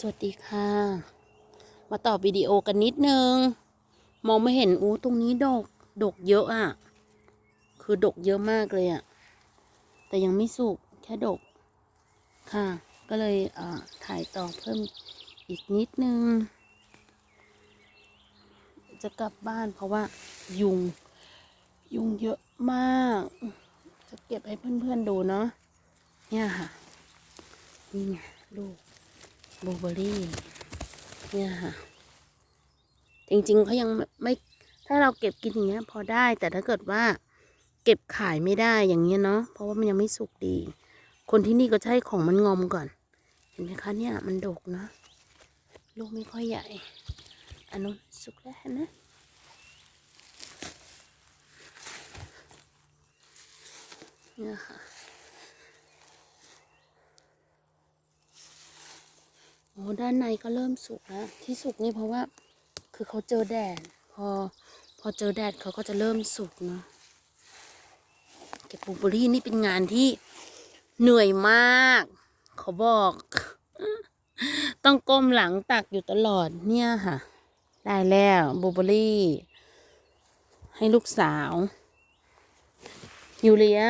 สวัสดีค่ะ มาต่อวิดีโอกันนิดนึง มองไม่เห็นอู้ตรงนี้ดก ดกเยอะอะ่ะ คือดกเยอะมากเลยอะ่ะ แต่ยังไม่สุกแค่ดก ค่ะ ก็เลยเอ่อถ่ายต่อเพิ่มอีกนิดนึง จะกลับบ้านเพราะว่ายุง ยุงเยอะมาก จะเก็บให้เพื่อนๆดูเนาะ เนี่ยค่ะ นี่ไงลู บลูเบอร์รี่ เนี่ยค่ะ จริงๆเขายังไม่ ถ้าเราเก็บกินอย่างเงี้ย พอได้ แต่ถ้าเกิดว่า เก็บขายไม่ได้อย่างเงี้ยเนาะ เพราะว่ามันยังไม่สุกดี คนที่นี่ก็ให้ของมันงอมก่อน เห็นไหมคะเนี่ย มันดกนะลูกไม่ค่อยใหญ่ อันนู้นสุกแล้วเห็นไหมเนี่ยค่ะ โอ้ด้านในก็เริ่มสุกแล้วที่สุกนี่เพราะว่า คือเขาเจอแดด พอ พอเจอแดดเขาก็จะเริ่มสุกเนาะเก็บบลูเบอรี่นี่เป็นงานที่เหนื่อยมาก เขาบอก ต้องก้มหลังตักอยู่ตลอดเนี่ยค่ะ ได้แล้วบลูเบอรี่ ให้ลูกสาวยูเลีย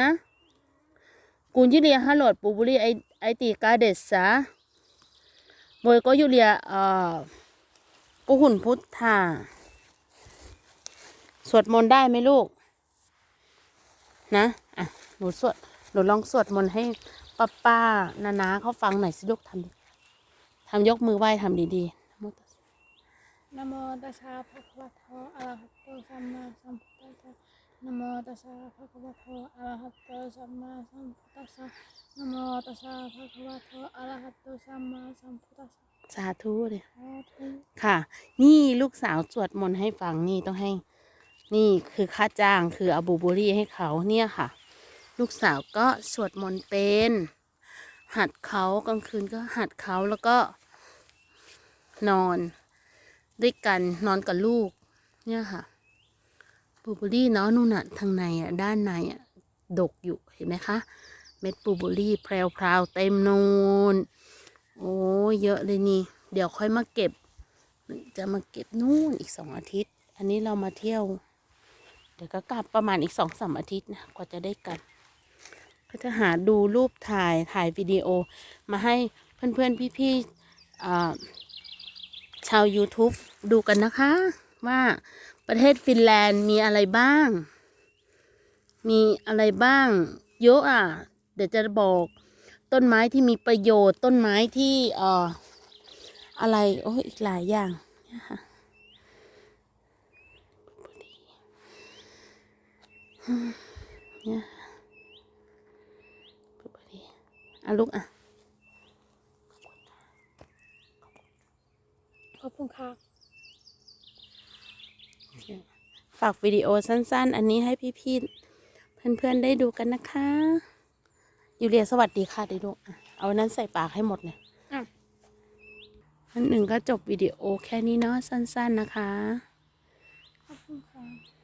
กูนที่เลียฮัลโหลดบลูเบอร์รี่ไอไอตีกาเดสซะ โบยก็ยูเลียเอ่อก็หุ่นพุทธาสวดมนต์ได้ไหมลูก นะอะหนูสวดหนูลองสวดมนต์ให้ป้าป้านานาเขาฟังหน่อยสิลูกทำทำยกมือไหว้ทำดีๆนะโมตัสนะโมตัสสะภะคะวะโตอะระหะโตสัมมาสัมพุทธัสสะ นะโมตัสสะภะคะวะโตอะระหะโตสัมมาสัมพุทธัสสะนะโมตัสสะภะคะวะโตอะระหะโตสัมมาสัมพุทธัสสะสาธุเลยสาธุค่ะ นี่ลูกสาวสวดมนต์ให้ฟังนี่ต้องให้ นี่คือค่าจ้างคือเอาบลูเบอรี่ให้เขาเนี่ยค่ะ ลูกสาวก็สวดมนต์เป็น หัดเขากลางคืนก็หัดเขาแล้วก็ นอน ด้วยกันนอนกับลูก เนี่ยค่ะ บูเบอรี่เนาะนู่นน่ะทางในอะด้านในอะดกอยู่เห็นไหมคะ เม็ดบลูเบอรี่แพรวๆเต็มนูนโอ้เยอะเลยนี่ เดี๋ยวค่อยมาเก็บ จะมาเก็บนู่นอีกสองอาทิตย์ อันนี้เรามาเที่ยว เดี๋ยวก็กลับประมาณอีกสองสามอาทิตย์นะกว่าจะได้กลับ ก็จะหาดูรูปถ่ายถ่ายวิดีโอ มาให้เพื่อนๆพี่ๆอ่าชาว YouTube ดูกันนะคะว่า ประเทศฟินแลนด์มีอะไรบ้าง มีอะไรบ้าง เยอะอะ เดี๋ยวจะบอก ต้นไม้ที่มีประโยชน์ ต้นไม้ที่เอ่ออะไรโอ้อีกหลายอย่างเนี่ยค่ะนี่อร์รี่อะลูกอะ ขอบคุณค่ะ ฝากวิดีโอสั้น ๆ อันนี้ให้พี่ๆเพื่อนๆได้ดูกันนะคะยูเลียสวัสดีค่ะดิลูกอะเอาอันนั้นใส่ปากให้หมดเนี่ยอะอันหนึ่งก็จบวิดีโอแค่นี้เนาะสั้น ๆนะคะขอบคุณค่ะ